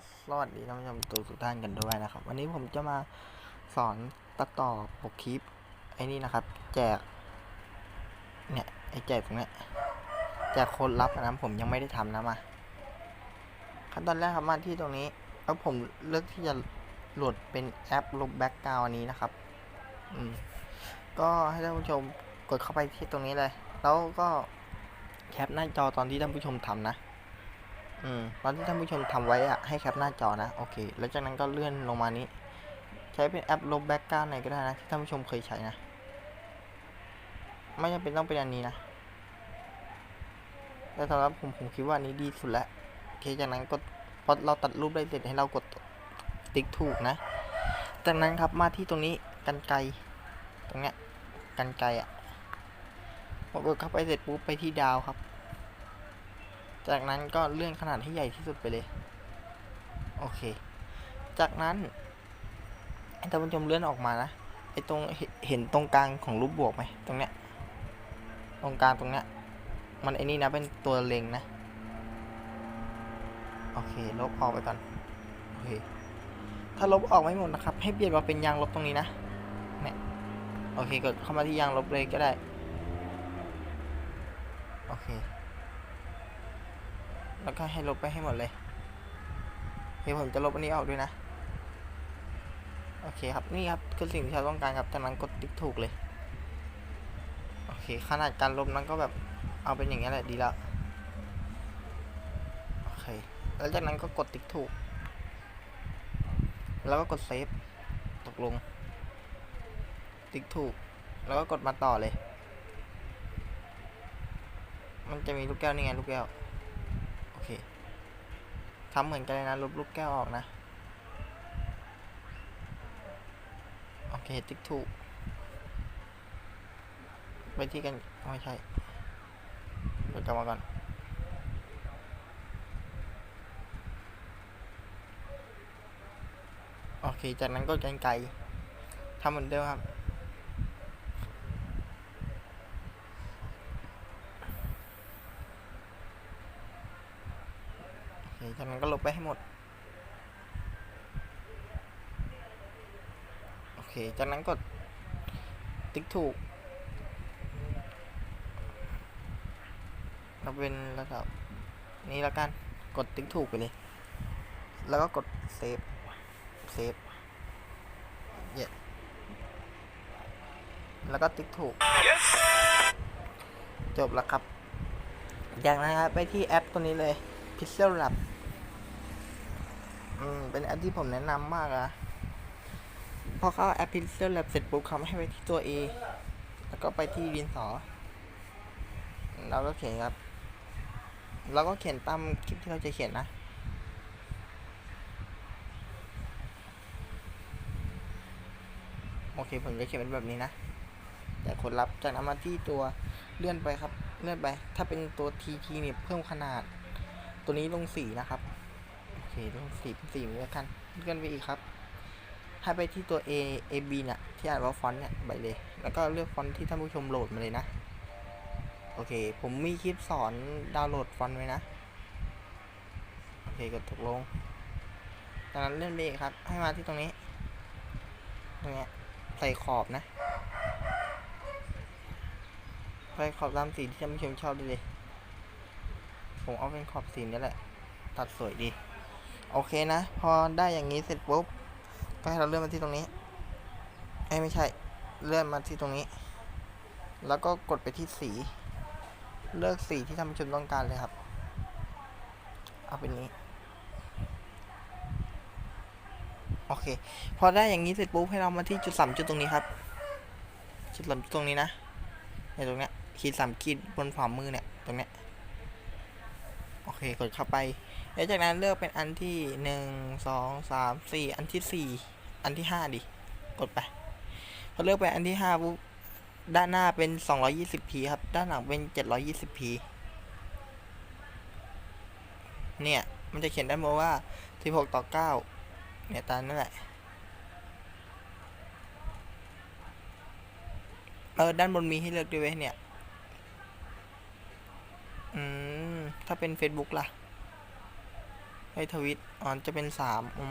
ับสวัสดีท่านผู้ชมทุกท่านกันด้วยนะครับ วันนี้ผมจะมาสอนตัดต่อปกคลิปไอ้นี่นะครับ แจก เนี่ยไอ้แจกตรงเนี้ยแจกคนรับนะผมยังไม่ได้ทำนะมาขั้นตอนแรกครับมาที่ตรงนี้แล้วผมเลือกที่จะโหลดเป็นแอปลบแบ็กกราวอันนี้นะครับ อืมก็ให้ท่านผู้ชมกดเข้าไปที่ตรงนี้เลย แล้วก็แคปหน้าจอตอนที่ท่านผู้ชมทำนะ อืมตอนที่ท่านผู้ชมทำไว้อะให้แคปหน้าจอนะ โอเค แล้วจากนั้นก็เลื่อนลงมานี้ ใช้เป็นแอปลบแบ็กกราวไหนก็ได้นะ ที่ท่านผู้ชมเคยใช้นะ ไม่จำเป็นต้องเป็นอันนี้นะ แต่สำหรับผมผมคิดว่าอันนี้ดีสุดแล้วโอเคจากนั้นก็พอเราตัดรูปได้เสร็จให้เรากดติ๊กถูกนะ จากนั้นครับมาที่ตรงนี้กันไกรตรงเนี้ยกันไกรอะพอกดเข้าไปเสร็จปุ๊บไปที่ดาวครับ จากนั้นก็เลื่อนขนาดให้ใหญ่ที่สุดไปเลย โอเค จากนั้นท่านผู้ชมเลื่อนออกมานะไอตรงเห็นเห็นตรงกลางของรูปบวกไหมตรงเนี้ยตรงกลางตรงเนี้ยมันไอ้นี่นะเป็นตัวเล็งนะ โอเค ลบออกไปก่อนโอเคถ้าลบออกไม่หมดนะครับ ให้เปลี่ยนมาเป็นยางลบตรงนี้นะเนี่ยโอเคกดเข้ามาที่ยางลบเลยก็ได้ โอเค แล้วก็ให้ลบไปให้หมดเลยเดี๋ยวผมจะลบอันนี้ออกด้วยนะ โอเคครับ นี่ครับคือสิ่งที่เราต้องการครับจากนั้นกดติ๊กถูกเลย โอเค ขนาดการลบนั้นก็แบบเอาเป็นอย่างนี้แหละดีแล้วโอเค แล้วจากนั้นก็กดติ๊กถูก แล้วก็กดเซฟ ตกลง ติ๊กถูก แล้วก็กดมาต่อเลย มันจะมีลูกแก้วนี่ไงลูกแก้ว ทำเหมือนกันเลยนะลบลูกแก้วออกนะ โอเค ติ๊กถูก ไปที่กัน ไม่ใช่เดี๋ยวกลับมาก่อน โอเค จากนั้นก็กันไกลทำเหมือนเดิมครับ โอเค จากนั้นก็ลบไปให้หมด โอเค จากนั้นกดติ๊กถูกเราเป็นระดับนี้แล้วกัน กดติ๊กถูกไปเลย แล้วก็กดเซฟ เซฟเยแล้วก็ติ๊กถูกจบแล้วครับจากนั้นครับไปที่แอปตัวนี้เลย Pixel Lab อืม เป็นแอปที่ผมแนะนำมากอะพอเข้าแอป Pixel Lab เสร็จปุ๊บเขาให้ไปที่ตัว A แล้วก็ไปที่ดินสอแล้วก็เขียนครับแล้วก็เขียนตามคลิปที่เราจะเขียนนะ โอเคผมจะเขียนเป็นแบบนี้นะ แต่คนรับจากนั้นมาที่ตัวเลื่อนไปครับ เลื่อนไป ถ้าเป็นตัว TT เนี่ยเพิ่มขนาด ตัวนี้ลงสีนะครับ เคลงสีเป็นสีเหมือนกันเลื่อนไปอีกครับ ให้ไปที่ตัว A A B เนี่ยที่อ่านว่าฟอนต์เนี่ยไปเลย แล้วก็เลือกฟอนต์ที่ท่านผู้ชมโหลดมาเลยนะ โอเค ผมมีคลิปสอนดาวน์โหลดฟอนต์ไว้นะ โอเคกดตกลงจากนั้นเลื่อนไปอีกครับ ให้มาที่ตรงนี้ ตรงเนี้ยใส่ขอบนะใส่ขอบตามสีที่ท่านผู้ชมชอบได้เลย ผมเอาเป็นขอบสีนี้แหละ ตัดสวยดี โอเคนะ พอได้อย่างนี้เสร็จปุ๊บ ก็ให้เราเลื่อนมาที่ตรงนี้เอ้ไม่ใช่ เลื่อนมาที่ตรงนี้ แล้วก็กดไปที่สี เลือกสีที่ท่านผู้ชมต้องการเลยครับ เอาเป็นนี้ โอเค พอได้อย่างนี้เสร็จปุ๊บให้เรามาที่จุดสามจุดตรงนี้ครับ จุดสามจุดตรงนี้นะในตรงเนี้ยขีดสามขีดบนฝ่ามือเนี่ย ตรงเนี้ย โอเค กดเข้าไป แล้วจากนั้นเลือกเป็นอันที่หนึ่งสองสามสี่อันที่สี่อันที่ห้าดิ กดไปพอเลือกไปอันที่ห้าปุ๊บด้านหน้าเป็น 220p ครับ ด้านหลังเป็น 720p เนี่ย มันจะเขียนด้านบนว่า16ต่อ9เนี่ยตามนั่นแหละเออด้านบนมีให้เลือกด้วยเว้ยเนี่ย อืม ถ้าเป็น Facebook ล่ะ ให้ทวิตอ๋อจะเป็นสามอื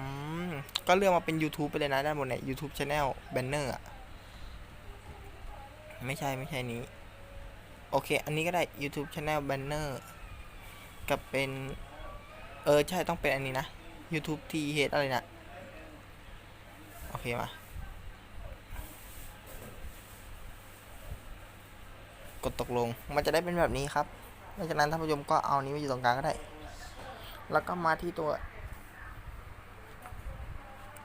ม ก็เลือกมาเป็น YouTube ไปเลยนะด้านบนเนี่ย YouTube Channel Banner อะไม่ใช่ไม่ใช่นี้ โอเค อันนี้ก็ได้ YouTube Channel Banner กับเป็น เออ ใช่ต้องเป็นอันนี้นะ YouTube T H อะไรนะโอเคมากดตกลง มันจะได้เป็นแบบนี้ครับหลังจากนั้นท่านผู้ชมก็เอานี้มาอยู่ตรงกลางก็ได้ แล้วก็มาที่ตัว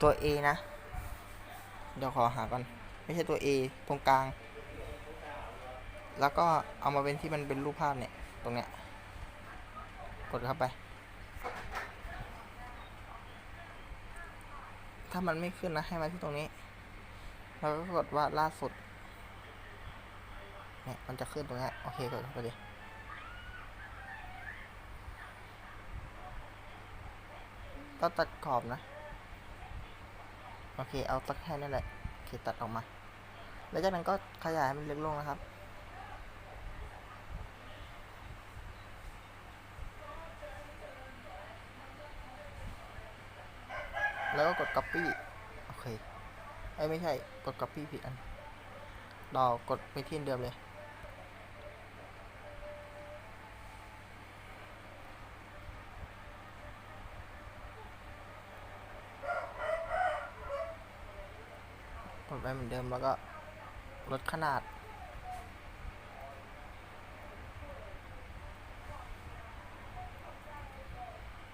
ตัว A นะ เดี๋ยวขอหาก่อน ไม่ใช่ตัว A ตรงกลาง แล้วก็เอามาเป็นที่มันเป็นรูปภาพเนี่ย ตรงเนี้ย กดเข้าไป ถ้ามันไม่ขึ้นนะ ให้มาที่ตรงนี้ แล้วก็กดว่าล่าสุด เนี่ย มันจะขึ้นตรงนี้โอเค กดเข้าไปเลย ก็ตัดขอบนะ โอเค เอาสักแค่นั่นแหละโอเคตัดออกมา แล้วจากนั้นก็ขยายให้มันเล็กลงนะครับ แล้วก็กด copy โอเคเอ้ไม่ใช่ กด copy ผิดอัน เรากดไปที่เดิมเลย ไปเหมือนเดิมแล้วก็ลดขนาด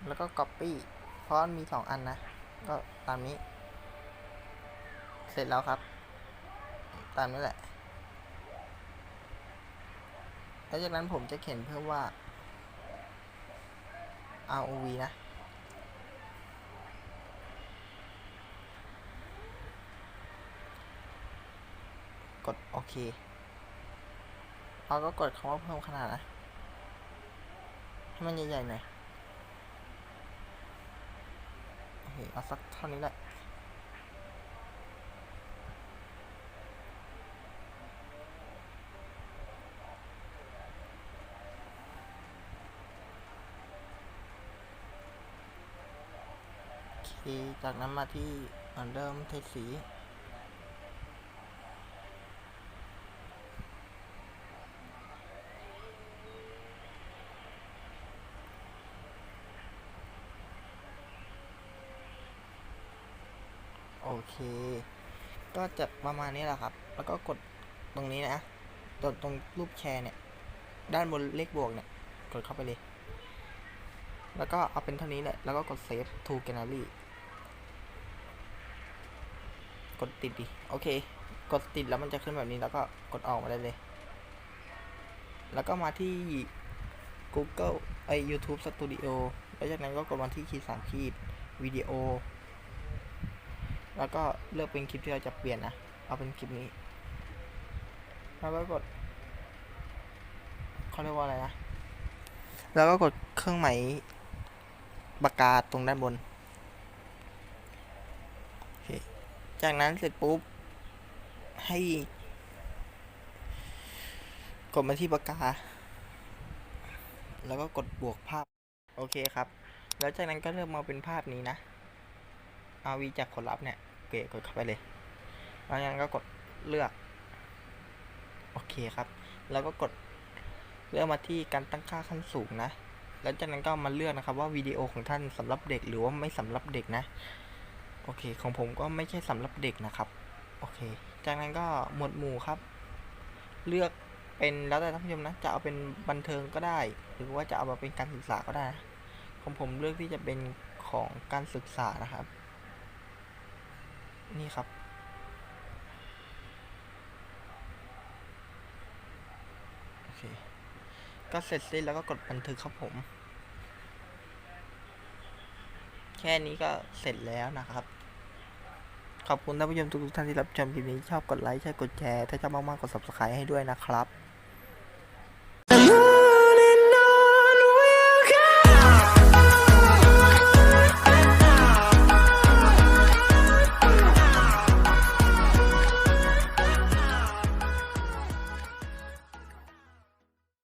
แล้วก็ copy เพราะมันมีสองอันนะ ก็ตามนี้ เสร็จแล้วครับ ตามนี้แหละ แล้วจากนั้นผมจะเขียนเพิ่มว่า ROV นะ กดโอเค เราก็กดคำว่าเพิ่มขนาดนะ ให้มันใหญ่ๆหน่อย โอเค เอาสักเท่านี้แหละโอเคจากนั้นมาที่เหมือนเดิมเทสี เค ก็จะประมาณนี้แหละครับ แล้วก็กดตรงนี้นะตรงตรงรูปแชร์เนี่ย ด้านบนเลขบวกเนี่ย กดเข้าไปเลย แล้วก็เอาเป็นเท่านี้แหละ แล้วก็กด save to gallery กดติดดิ โอเค กดติดแล้วมันจะขึ้นแบบนี้ แล้วก็กดออกมาได้เลย แล้วก็มาที่ Google ไอ YouTube Studio แล้วจากนั้นก็กดมาที่ขีดสามขีดวิดีโอ แล้วก็เลือกเป็นคลิปที่เราจะเปลี่ยนนะ เอาเป็นคลิปนี้แล้วก็กดเขาเรียกว่าอะไรนะ แล้วก็กดเครื่องหมายปากกาตรงด้านบนโอเคจากนั้นเสร็จปุ๊บ ให้ กดมาที่ปากกา แล้วก็กดบวกภาพ โอเคครับ แล้วจากนั้นก็เลือกมาเป็นภาพนี้นะเอาวีจากคนรับเนี่ย โอเคกดเข้าไปเลยแล้วจากนั้นก็กดเลือก โอเคครับ แล้วก็กดเลือกมาที่การตั้งค่าขั้นสูงนะ แล้วจากนั้นก็มาเลือกนะครับว่าวิดีโอของท่านสำหรับเด็กหรือว่าไม่สำหรับเด็กนะ โอเค ของผมก็ไม่ใช่สำหรับเด็กนะครับ โอเค จากนั้นก็หมวดหมู่ครับ เลือกเป็นแล้วแต่ท่านผู้ชมนะ จะเอาเป็นบันเทิงก็ได้ หรือว่าจะเอามาเป็นการศึกษาก็ได้ ของผมเลือกที่จะเป็นของการศึกษานะครับ นี่ครับ โอเค ก็เสร็จสิ้นแล้วก็กดบันทึกครับผม แค่นี้ก็เสร็จแล้วนะครับ ขอบคุณท่านผู้ชมทุกท่านที่รับชมคลิปนี้ชอบกดไลค์ใช่กดแชร์ ถ้าชอบมากๆกด subscribe ให้ด้วยนะครับ